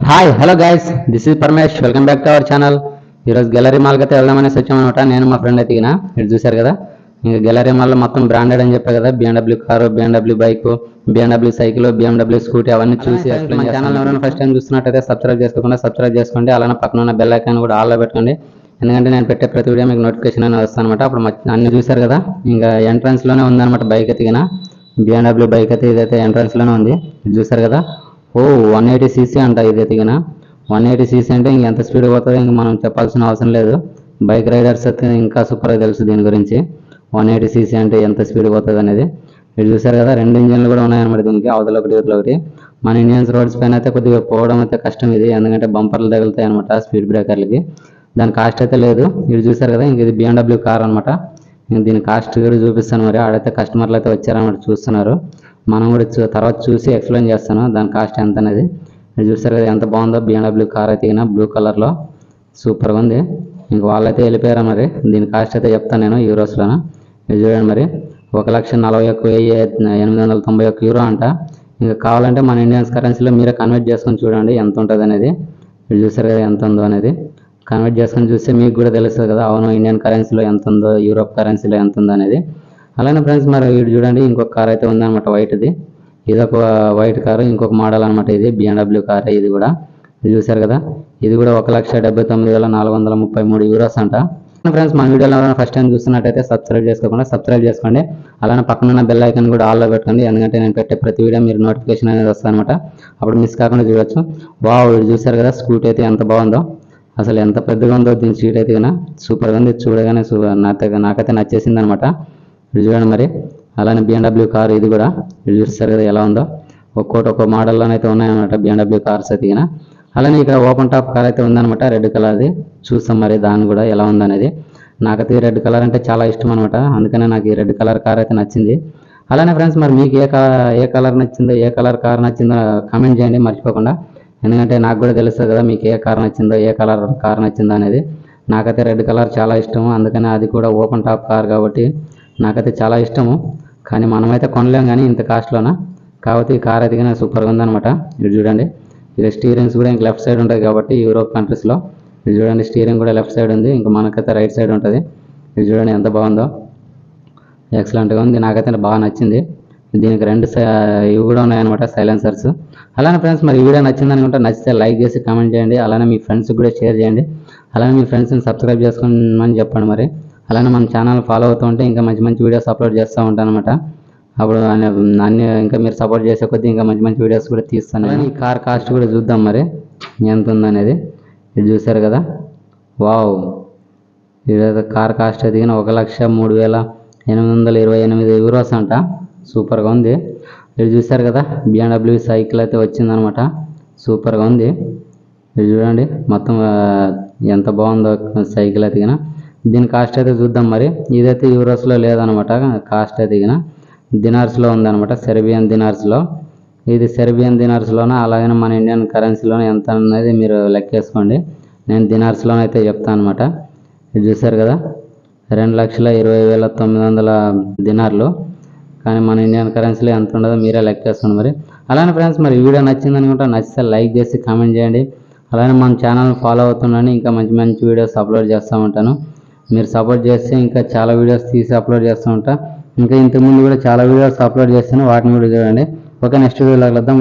Hi hello guys this is Paramesh welcome back to our channel ఈరోజు gallery మాల్కి అయితే వెళ్దామనేసి వచ్చామన్నమాట నేను మా ఫ్రెండ్ అయితే ఇటు చూశారు కదా? ఇంకా గ్యాలరీ మాల్లో మొత్తం బ్రాండెడ్ అని చెప్పా కదా? BMW car BMW bike BMW cycle BMW scooty అవన్నీ చూసి మా ఛానల్ ఎవరైనా ఫస్ట్ టైం చూస్తున్నట్టయితే సబ్స్క్రైబ్ చేసుకోకుండా సబ్స్క్రైబ్ చేసుకోండి. అలానే పక్కన ఉన్న బెల్ ఐకాన్ కూడా ఆల్లో పెట్టుకోండి. ఎందుకంటే నేను పెట్టే ప్రతి వీడియో మీకు నోటిఫికేషన్ అని వస్తాను అనమాట. అప్పుడు అన్ని చూశారు కదా? ఇంకా ఎంట్రన్స్లోనే ఉందన్నమాట బైక్ ఎతికిన బిఎండబ్ల్యూ బైక్ అయితే ఇదైతే ఎంట్రన్స్లోనే ఉంది. చూశారు కదా? ఓ వన్ ఎయిటీ సీసీ అంట ఇది ఎతికిన వన్ ఎయిటీ సీసీ అంటే ఇంకెంత స్పీడ్ పోతుందో ఇంక మనం చెప్పాల్సిన అవసరం లేదు. బైక్ రైడర్స్ అయితే ఇంకా సూపర్గా తెలుసు దీని గురించి. వన్ ఎయిటీ సీసీ అంటే ఎంత స్పీడ్ పోతుంది అనేది. మీరు చూసారు కదా రెండు ఇంజన్లు కూడా ఉన్నాయన్నమాట దీనికి అవతల ఒకటి ఇవతల ఒకటి. మన ఇండియన్స్ రోడ్స్ పైన అయితే కొద్దిగా పోవడం అయితే కష్టం ఇది. ఎందుకంటే బంపర్లు తగులుతాయి అనమాట స్పీడ్ బ్రేకర్లకి దాని కాస్ట్ అయితే లేదు. ఇది చూసారు కదా ఇంక ఇది బిఎండబ్ల్యూ కార్ అనమాట దీని కాస్ట్ కూడా చూపిస్తాను మరి. ఆడైతే కస్టమర్లు అయితే వచ్చారన్నమాట చూస్తున్నారు. మనం కూడా చూ- తర్వాత చూసి ఎక్స్ప్లెయిన్ చేస్తాను దాని కాస్ట్ ఎంత అనేది చూస్తారు కదా ఎంత బాగుందో బిఎండబ్ల్యూ కార్ అయితే బ్లూ కలర్లో సూపర్గా ఉంది. ఇంక వాళ్ళైతే వెళ్ళిపోయారా మరి? దీని కాస్ట్ అయితే చెప్తాను నేను యూరోస్లోన చూడండి మరి. ఒక లక్ష నలభై ఒక్క వెయ్యి ఎనిమిది వందల తొంభై ఒక్క యూరో అంట. ఇంకా కావాలంటే మన ఇండియన్స్ కరెన్సీలో మీరే కన్వర్ట్ చేసుకొని చూడండి ఎంత ఉంటుంది అనేది. మీరు చూసారు కదా ఎంత ఉందో అనేది. కన్వర్ట్ చేసుకొని చూస్తే మీకు కూడా తెలుస్తుంది కదా అవును ఇండియన్ కరెన్సీలో ఎంత ఉందో యూరోప్ కరెన్సీలో ఎంత ఉందో అనేది. అలానే ఫ్రెండ్స్ మరి ఇటు చూడండి ఇంకొక కార్ అయితే ఉందన్నమాట వైట్ది ఇది ఒక వైట్ కారు ఇంకొక మోడల్ అనమాట ఇది బిఎండబ్ల్యూ కార్ ఇది కూడా. చూశారు చూసారు కదా? ఇది కూడా ఒక లక్ష డెబ్బై తొమ్మిది వేల నాలుగు వందల ముప్పై మూడు యూరోస్ అంట. ఫ్రెండ్స్ మన వీడియోలో ఎవరైనా ఫస్ట్ టైం చూస్తున్నట్టయితే సబ్స్క్రైబ్ చేసుకోకుండా సబ్స్క్రైబ్ చేసుకోండి. అలానే పక్కన ఉన్న బెల్ ఐకన్ కూడా ఆల్లో పెట్టుకోండి. ఎందుకంటే నేను పెట్టే ప్రతి వీడియో మీరు నోటిఫికేషన్ అనేది వస్తానమాట అప్పుడు మిస్ కాకుండా చూడొచ్చు. బాగు ఇది చూసారు కదా స్కూటీ అయితే ఎంత బాగుందో. అసలు ఎంత పెద్దగా ఉందో దీని సీట్ అయితే కన్నా సూపర్గా ఉంది చూడగానే నాకైతే నాకైతే నచ్చేసింది అనమాట ఇది చూడండి మరి. అలానే బిఎండబ్ల్యూ కార్ ఇది కూడా. ఇది చూస్తారు కదా ఎలా ఉందో. ఒక్కోటి ఒక్కో మోడల్లోనైతే ఉన్నాయన్నమాట బిఎండబ్ల్యూ కార్స్ అయితే అలానే ఇక్కడ ఓపెన్ టాప్ కార్ అయితే ఉందన్నమాట రెడ్ కలర్ది. చూస్తాం మరి దాన్ని కూడా ఎలా ఉందనేది. నాకైతే రెడ్ కలర్ అంటే చాలా ఇష్టం అనమాట అందుకనే నాకు ఈ రెడ్ కలర్ కార్ అయితే నచ్చింది. అలానే ఫ్రెండ్స్ మరి మీకు ఏ ఏ కలర్ నచ్చిందో ఏ కలర్ కార్ నచ్చిందో కామెంట్ చేయండి మర్చిపోకుండా. ఎందుకంటే నాకు కూడా తెలుస్తుంది కదా మీకు ఏ కార్ నచ్చిందో ఏ కలర్ కార్ నచ్చిందో అనేది. నాకైతే రెడ్ కలర్ చాలా ఇష్టము. అందుకని అది కూడా ఓపెన్ టాప్ కార్ కాబట్టి నాకైతే చాలా ఇష్టము. కానీ మనమైతే కొనలేం కానీ ఇంత కాస్ట్లోన? కాబట్టి ఈ కార్ అయితే కానీ సూపర్గా ఉందనమాట ఇది చూడండి. ఇది స్టీరింగ్స్ కూడా ఇంక లెఫ్ట్ సైడ్ ఉంటుంది కాబట్టి యూరోప్ కంట్రీస్లో. ఇది చూడండి స్టీరింగ్ కూడా లెఫ్ట్ సైడ్ ఉంది. ఇంకా మనకైతే రైట్ సైడ్ ఉంటుంది. ఇది చూడండి ఎంత బాగుందో. ఎక్సలెంట్గా ఉంది. నాకైతే బాగా నచ్చింది. దీనికి రెండు ఇవి కూడా ఉన్నాయన్నమాట సైలెన్సర్స్. అలానే ఫ్రెండ్స్ మరి ఈ వీడియో నచ్చింది అనుకుంటే నచ్చితే లైక్ చేసి కామెంట్ చేయండి. అలానే మీ ఫ్రెండ్స్కి కూడా షేర్ చేయండి. అలానే మీ ఫ్రెండ్స్ని సబ్స్క్రైబ్ చేసుకోమని చెప్పండి మరి. అలానే మన ఛానల్ ఫాలో అవుతూ ఉంటే ఇంకా మంచి మంచి వీడియోస్ అప్లోడ్ చేస్తూ ఉంటాను అనమాట అప్పుడు అన్ని ఇంకా మీరు సపోర్ట్ చేసే కొద్దీ ఇంకా మంచి మంచి వీడియోస్ కూడా తీస్తాను ఈ కార్ కాస్ట్ కూడా చూద్దాం మరి. ఎంత ఉందనేది ఇది చూసారు కదా? వావ్. ఇదైతే కార్ కాస్ట్ ఎదిగిన ఒక లక్ష మూడు వేల ఎనిమిది వందల ఇరవై ఎనిమిది యూరోస్ అంట. సూపర్గా ఉంది. ఇది చూసారు కదా? బిఎండబ్ల్యూ సైకిల్ అయితే వచ్చిందనమాట సూపర్గా ఉంది. ఇది చూడండి మొత్తం ఎంత బాగుందో సైకిల్ అయితే దీని కాస్ట్ అయితే చూద్దాం మరి. ఇదైతే యూరోస్లో లేదనమాట. కాస్ట్ అయితే గిన దినార్స్లో ఉందన్నమాట సెర్బియన్ దినార్స్లో ఇది సెర్బియన్ దినార్స్లోనే అలాగే మన ఇండియన్ కరెన్సీలోనే ఎంత అనేది మీరు లెక్కేసుకోండి. నేను దినార్స్లోనే అయితే చెప్తాను అనమాట ఇది చూసారు కదా? రెండు లక్షల ఇరవై వేల తొమ్మిది వందల దినార్లు కానీ మన ఇండియన్ కరెన్సీలో ఎంత ఉండదో మీరే లెక్కేసుకోండి మరి. అలానే ఫ్రెండ్స్ మరి వీడియో నచ్చింది అనుకుంటా నచ్చితే లైక్ చేసి కామెంట్ చేయండి. అలానే మన ఛానల్ ఫాలో అవుతున్నాను ఇంకా మంచి మంచి వీడియోస్ అప్లోడ్ చేస్తూ ఉంటాను. మీరు సపోర్ట్ చేస్తే ఇంకా చాలా వీడియోస్ తీసి అప్లోడ్ చేస్తూ ఉంటా. ఇంకా ఇంతకుముందు కూడా చాలా వీడియోస్ అప్లోడ్ చేస్తాను వాటిని కూడా చూడండి. ఓకే నెక్స్ట్ వీడియోలో కలుద్దాం.